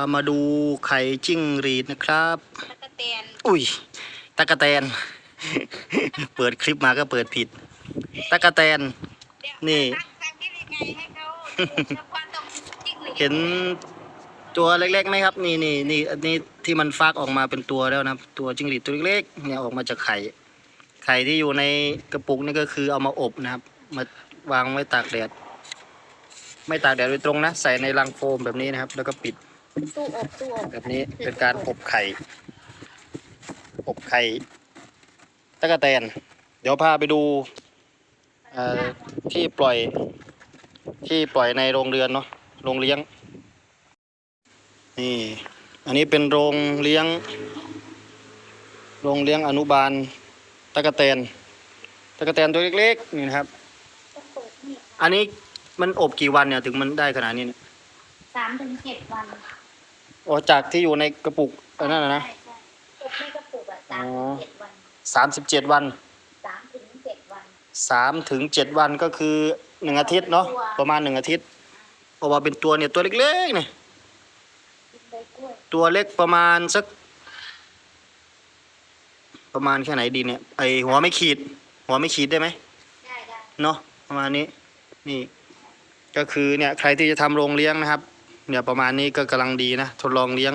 ามาดูไข่จิ้งหรีดนะครับตะกะแตนอุ้ยตะกะแตน เปิดคลิปมาก็เปิดผิดตะกะแตนดี๋ยวนี่ตั้งตั้งที่ยังไงให้เขาเฉพาะตรงจิ้งหรีดเห็นตัวเล็กๆไหมครับ นี่นี่นี่อันนี้ที่มันฟักออกมาเป็นตัวแล้วนะครับ ตัวจิ้งหรีดตัวเล็กๆเนี่ยออกมาจากไข่ ไข่ที่อยู่ในกระปุกนี่ก็คือเอามาอบนะครับ มาวางไว้ตากแดดไม่ตากแดดโดยตรงนะ ใส่ในรังโฟมแบบนี้นะครับ แล้วก็ปิด ตู้อบตู้อบแบบนี้เป็นการอบไข่ อบไข่ตะกะแตน เดี๋ยวพาไปดูเอ่อที่ปล่อยที่ปล่อยในโรงเรือนเนาะโรงเลี้ยง นี่ อันนี้เป็นโรงเลี้ยง โรงเลี้ยงอนุบาลตะกะแตนตะกะแตนตัวเล็กๆนี่นะครับต้องเปิดนี่อันนี้มันอบกี่วันเนี่ยถึงมันได้ขนาดนี้เนี่ยสามถึงเจ็ดวัน อ๋อจากที่อยู่ในกระปุกอันนั้นนะนะ ใช่ใช่อบในกระปุกอะสามอ๋อถึงเจ็ดวันสามสิบเจ็ดวันสามถึงเจ็ดวัน สามถึงเจ็ดวันก็คือหนึ่งอาทิตย์เนาะตัวประมาณหนึ่งอาทิตย์เพราะว่าเป็นตัวเนี่ยตัวเล็กๆเนี่ยกินใบกล้วยตัวเล็กประมาณสัก ประมาณแค่ไหนดีเนี่ยไอหัวไม่ขีด หัวไม่ขีดได้ไหมได้ได้ เนาะประมาณนี้นี่ ก็คือเนี่ยใครที่จะทำโรงเลี้ยงนะครับ เนี่ยประมาณนี้ก็กำลังดีนะทดลองเลี้ยง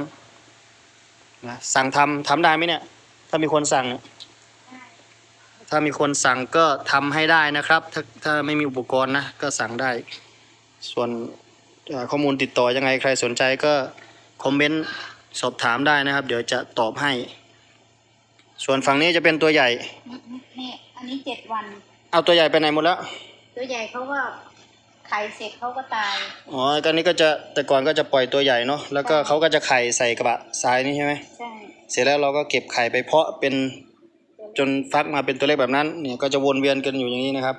นะสั่งทำทำได้ไหมเนี่ย ถ้ามีคนสั่งเนี่ยได้ถ้ามีคนสั่งก็ทำให้ได้นะครับ ถ้าถ้าไม่มีอุปกรณ์นะก็สั่งได้ ส่วนเอ่อข้อมูลติดต่อยังไงใครสนใจก็คอมเมนต์สอบถามได้นะครับ เดี๋ยวจะตอบให้ ส่วนฝั่งนี้จะเป็นตัวใหญ่ นี่นี่อันนี้เจ็ดวัน เอาตัวใหญ่ไปไหนหมดแล้ว ตัวใหญ่เขาก็ ไข่เสร็จเขาก็ตาย อ๋อตอนนี้ก็จะแต่ก่อนก็จะปล่อยตัวใหญ่เนาะแล้วก็ใช่ เขาก็จะไข่ใส่กระบะทรายนี่ใช่ไหมใช่ เสร็จแล้วเราก็เก็บไข่ไปเพาะเป็นจนฟักมาเป็นตัวเล็กแบบนั้นเนี่ยก็จะวนเวียนกันอยู่อย่างนี้นะครับ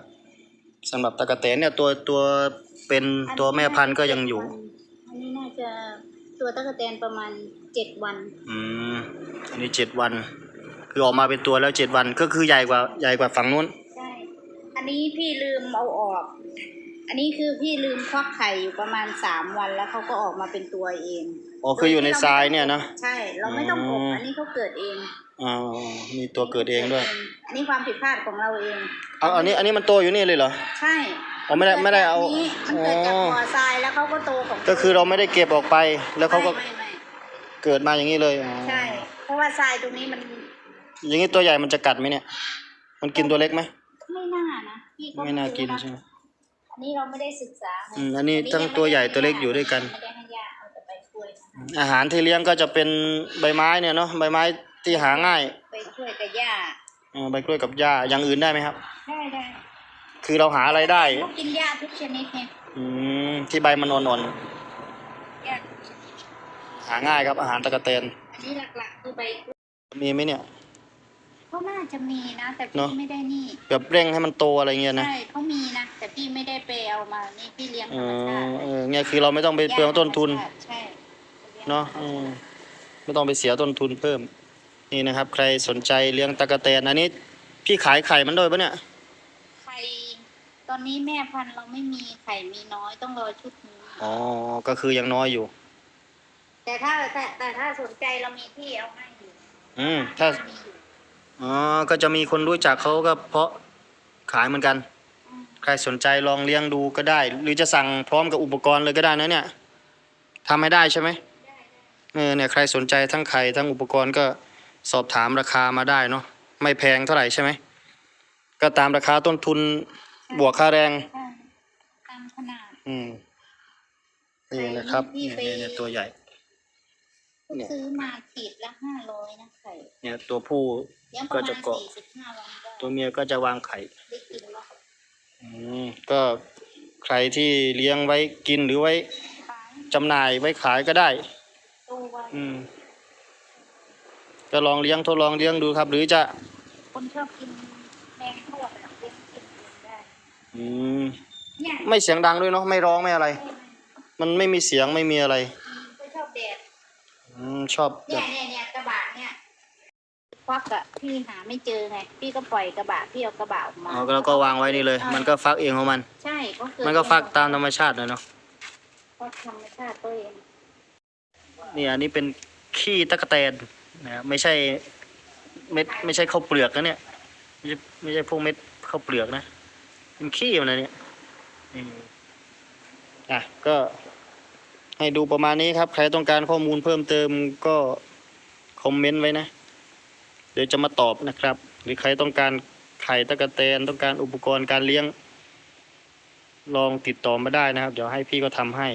สำหรับตะกะแตนเนี่ยตัวตัวเป็นตัวแม่พันธุ์ก็ยังอยู่ อันนี้น่าจะตัวตะกะแตนประมาณเจ็ดวัน อืมอันนี้เจ็ดวัน คือออกมาเป็นตัวแล้วเจ็ดวันก็คือใหญ่กว่าใหญ่กว่าฝั่งนู้น ใช่ อันนี้พี่ลืมเอาออก อันนี้คือพี่ลืมควักไข่อยู่ประมาณสามวันแล้วเขาก็ออกมาเป็นตัวเองอ๋อคืออยู่ในทรายเนี่ยนะ ใช่ เราไม่ต้องอบอืมอันนี้เขาเกิดเองอ๋อมีตัวเกิดเองด้วย อันนี้ความผิดพลาดของเราเองเอาอันนี้อันนี้มันโตอยู่นี่เลยเหรอ ใช่อ๋อไม่ได้ไม่ได้เอามันเกิดจากบ่อทรายแล้วเขาก็โตของก็คือเราไม่ได้เก็บออกไปแล้วเขาก็ไม่ไม่ไม่เกิดมาอย่างนี้เลยอ๋อใช่เพราะว่าทรายตรงนี้มัน อย่างนี้ตัวใหญ่มันจะกัดไหมเนี่ย มันกินตัวเล็กไหมไม่น่านะพี่ก็ไม่น่ากินรู้ะใช่ไหม อันนี้เราไม่ได้ศึกษาไงอืมอันนี้ทั้งตัวใหญ่ตัวเล็กอยู่ด้วยกัน ไม่ได้ให้ยาเอาแต่ไปช่วยนะอาหารที่เลี้ยงก็จะเป็นใบไม้เนี่ยเนาะใบไม้ที่หาง่ายไปช่วยกับย่าเออใบกล้วยกับหญ้าอย่างอื่นได้ไหมครับ ได้ได้คือเราหาอะไรได้เขากินหญ้าทุกชนิดไงอืมที่ใบมันอ่อนหญ้าทุกชนิดๆหาง่ายครับอาหารตะกะเตนอันนี้หลักๆคือใบกล้วยมีไหมเนี่ย เขาน่าจะมีนะ แต่เนพี่อะ ไม่ได้นี่แบบเร่งให้มันโตอะไรเงี้ยนะใช่เขามีนะแต่พี่ไม่ได้ไปเอามานี่พี่เลี้ยงเอธรรมชาอติเออเนี่ยคือเราไม่ต้องไปเปลืองต้นทุนหญ้าธรรมชาติใช่เนาะอืมไม่ต้องไปเสียต้นทุนเพิ่ม นี่นะครับ ใครสนใจเลี้ยงตะกะแตนอันนี้ พี่ขายไข่มันด้วยปะเนี่ย ไข่ตอนนี้แม่พันธุ์เราไม่มีไข่มีน้อยต้องรอชุดนี้อ๋อ ก็คือยังน้อยอยู่ แต่ถ้าแต่แต่ถ้าสนใจเรามีที่เอาให้อยู่อืม ถ้ามีอยู่ อ๋อ ก็จะมีคนรู้จักเขาก็เพาะขายเหมือนกันอืมใครสนใจลองเลี้ยงดูก็ได้ หรือจะสั่งพร้อมกับอุปกรณ์เลยก็ได้นะเนี่ยทำให้ได้ใช่ไหมได้ได้เออเนี่ยใครสนใจทั้งไข่ทั้งอุปกรณ์ก็สอบถามราคามาได้เนาะไม่แพงเท่าไหร่ใช่ไหมก็ตามราคาต้นทุนบวกค่าแรงใช่ตามขนาด อืมนี่นะครับไข่นี่เนี่ยพี่ไปเนี่ยเนี่ยตัวใหญ่ เนี่ย ซื้อมาขีดละห้าร้อยนะไข่เนี่ยตัวผู้เลี้ยงปก็ระมาจะณเกาะสี่สิบห้าวันได้ตัวเมียก็จะวางไข่ได้กินแล้วอืมก็ใครที่เลี้ยงไว้กินหรือไว้ขายจำหน่ายไว้ขายก็ได้โตไวอืม ก็ลองเลี้ยงทดลองเลี้ยงดูครับ หรือจะ คนชอบกินแมงทอดอะเลี้ยงกินเองได้อืม เนี่ยไม่เสียงดังด้วยเนาะไม่ร้องไม่อะไร มันไม่มีเสียงไม่มีอะไร ก็ชอบแดด อืม ชอบแบเนี่ยบเนี่ยเนี่ยกระบะเนี่ยควักอะพี่หาไม่เจอไง พี่ก็ปล่อยกระบะพี่เอากระบะออกมาอ๋อแล้วก็วางไว้นี่เลย มันก็ฟักเองของมัน ใช่ก็เกิดมันก็ฟักตามธรรมชาติเลยเนาะฟักธรรมชาติตัวเองนี่อันนี้เป็นขี้ตะกแตนนะไม่ใช่เม็ดไม่ใช่ข้าวเปลือกนะเนี่ยไม่ใช่ไม่ใช่พวกเม็ดข้าวเปลือกนะเป็นขี้มันนะเนี่ยนี่อะก็ ให้ดูประมาณนี้ครับ ใครต้องการข้อมูลเพิ่มเติมก็คอมเมนต์ไว้นะ เดี๋ยวจะมาตอบนะครับ หรือใครต้องการไข่ตะกแตนต้องการอุปกรณ์การเลี้ยง ลองติดต่อมาได้นะครับ เดี๋ยวให้พี่ก็ทำให้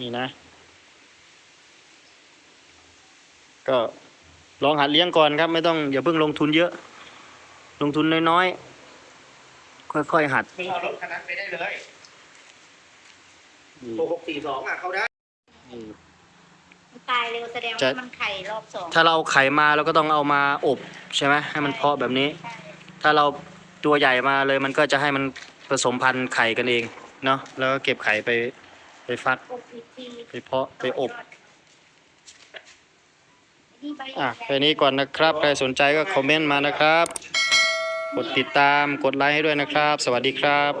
นี่นะ ก็ลองหัดเลี้ยงก่อนครับ ไม่ต้องอย่าเพิ่งลงทุนเยอะ ลงทุนน้อยๆค่อยๆหัด มึงเอารถคันนั้นไปได้เลยนี่โหกสี่สองอะ เขาได้นี่ มันตายเร็วแสดงจะ ว่ามันไข่รอบสองถ้าเราเอาไข่มาเราก็ต้องเอามาอบใช่ไหมให้มันเพาะแบบนี้ ใช่ถ้าเราตัวใหญ่มาเลยมันก็จะให้มันผสมพันธุ์ไข่กันเองเนาะแล้วก็เก็บไข่ไปไปฟักอบอีกทีไปเพาะไปอบนี่ใบอะแค่นี้ก่อนนะครับ ใครสนใจก็คอมเมนต์มานะครับ กดติดตามกดไลค์ให้ด้วยนะครับ สวัสดีครับ